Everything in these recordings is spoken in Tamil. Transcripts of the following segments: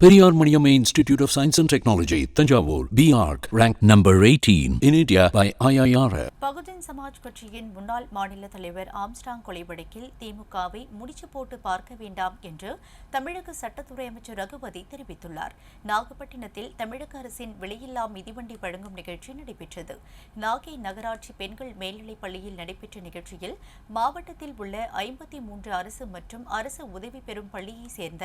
Periyar Maniamma institute of science and technology Thanjavur BARC, ranked number 18 in India by IIRF. Bahujan Samaj கட்சியின் முன்னாள் மாநில தலைவர் ஆம்ஸ்டாங் கொலை வழக்கில் திமுகவை முடிச்சு போட்டு பார்க்க வேண்டாம் என்று தமிழக சட்டத்துறை அமைச்சர் ரகுபதி தெரிவித்துள்ளார் நாகப்பட்டினத்தில் தமிழக அரசின் விலையில்லா மிதிவண்டி வழங்கும் நிகழ்ச்சி நடைபெற்றது நாகை நகராட்சி பெண்கள் மேல்நிலைப் பள்ளியில் நடைபெற்ற நிகழ்ச்சியில் மாவட்டத்தில் உள்ள ஐம்பத்தி மூன்று அரசு மற்றும் அரசு உதவி பெறும் பள்ளியைச் சேர்ந்த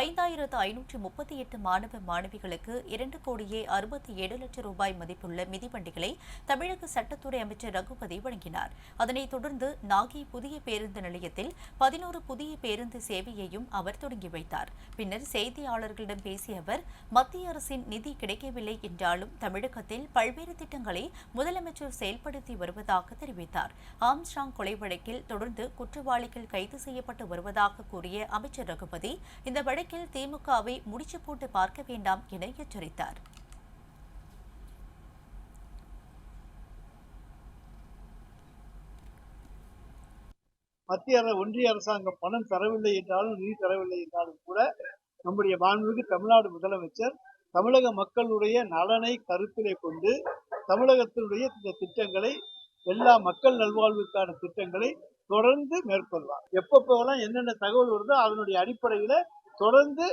ஐந்தாயிரத்து ஐநூற்று முப்பத்தி எட்டு மாணவ மாணவிகளுக்கு இரண்டு கோடியே அறுபத்தி ஏழு லட்சம் ரூபாய் மதிப்புள்ள மிதிவண்டிகளை தமிழக சட்டத்துறை அமைச்சர் ரகுபதி வழங்கினார். அதனைத் தொடர்ந்து நாகை புதிய பேருந்து நிலையத்தில் பதினோரு புதிய பேருந்து சேவையையும் அவர் தொடங்கி வைத்தார். பின்னர் செய்தியாளர்களிடம் பேசிய அவர் மத்திய அரசின் நிதி கிடைக்கவில்லை என்றாலும் தமிழகத்தில் பல்வேறு திட்டங்களை முதலமைச்சர் செயல்படுத்தி வருவதாக தெரிவித்தார். ஆம்ஸ்டாங் கொலை வழக்கில் தொடர்ந்து குற்றவாளிகள் கைது செய்யப்பட்டு வருவதாக கூறிய அமைச்சர் ரகுபதி இந்த வழக்கில் திமுகவை முடிச்சு போட்டு பார்க்க வேண்டாம் என எச்சரித்தார். மத்திய ஒன்றிய அரசாங்கம் பணம் தரவில்லை என்றாலும் நிதி தரவில்லை என்றாலும் கூட நம்முடைய மாண்புமிகு தமிழ்நாடு முதலமைச்சர் தமிழக மக்களுடைய நலனை கருத்திலே கொண்டு தமிழகத்தினுடைய இந்த திட்டங்களை எல்லா மக்கள் நல்வாழ்வுக்கான திட்டங்களை தொடர்ந்து மேற்கொள்வார். எப்பப்போலாம் என்னென்ன தகவல் வருதோ அதனுடைய அடிப்படையில தொடர்ந்து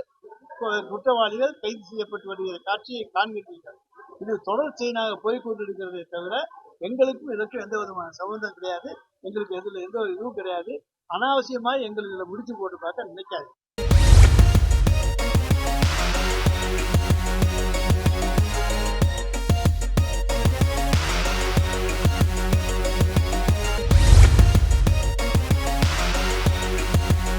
குற்றவாளிகள் கைது செய்யப்பட்டு வருகிற காட்சியை காண்கின்றீர்கள். இது தொடர் செயலாக போய்கொண்டிருக்கிறதே தவிர எங்களுக்கும் இதற்கும் எந்த விதமான சம்பந்தம் கிடையாது. எங்களுக்கு எதுல எந்த ஒரு இதுவும் கிடையாது. அனாவசியமா எங்களுக்கு இதில் முடிச்சு போட்டு பார்க்க நினைக்காது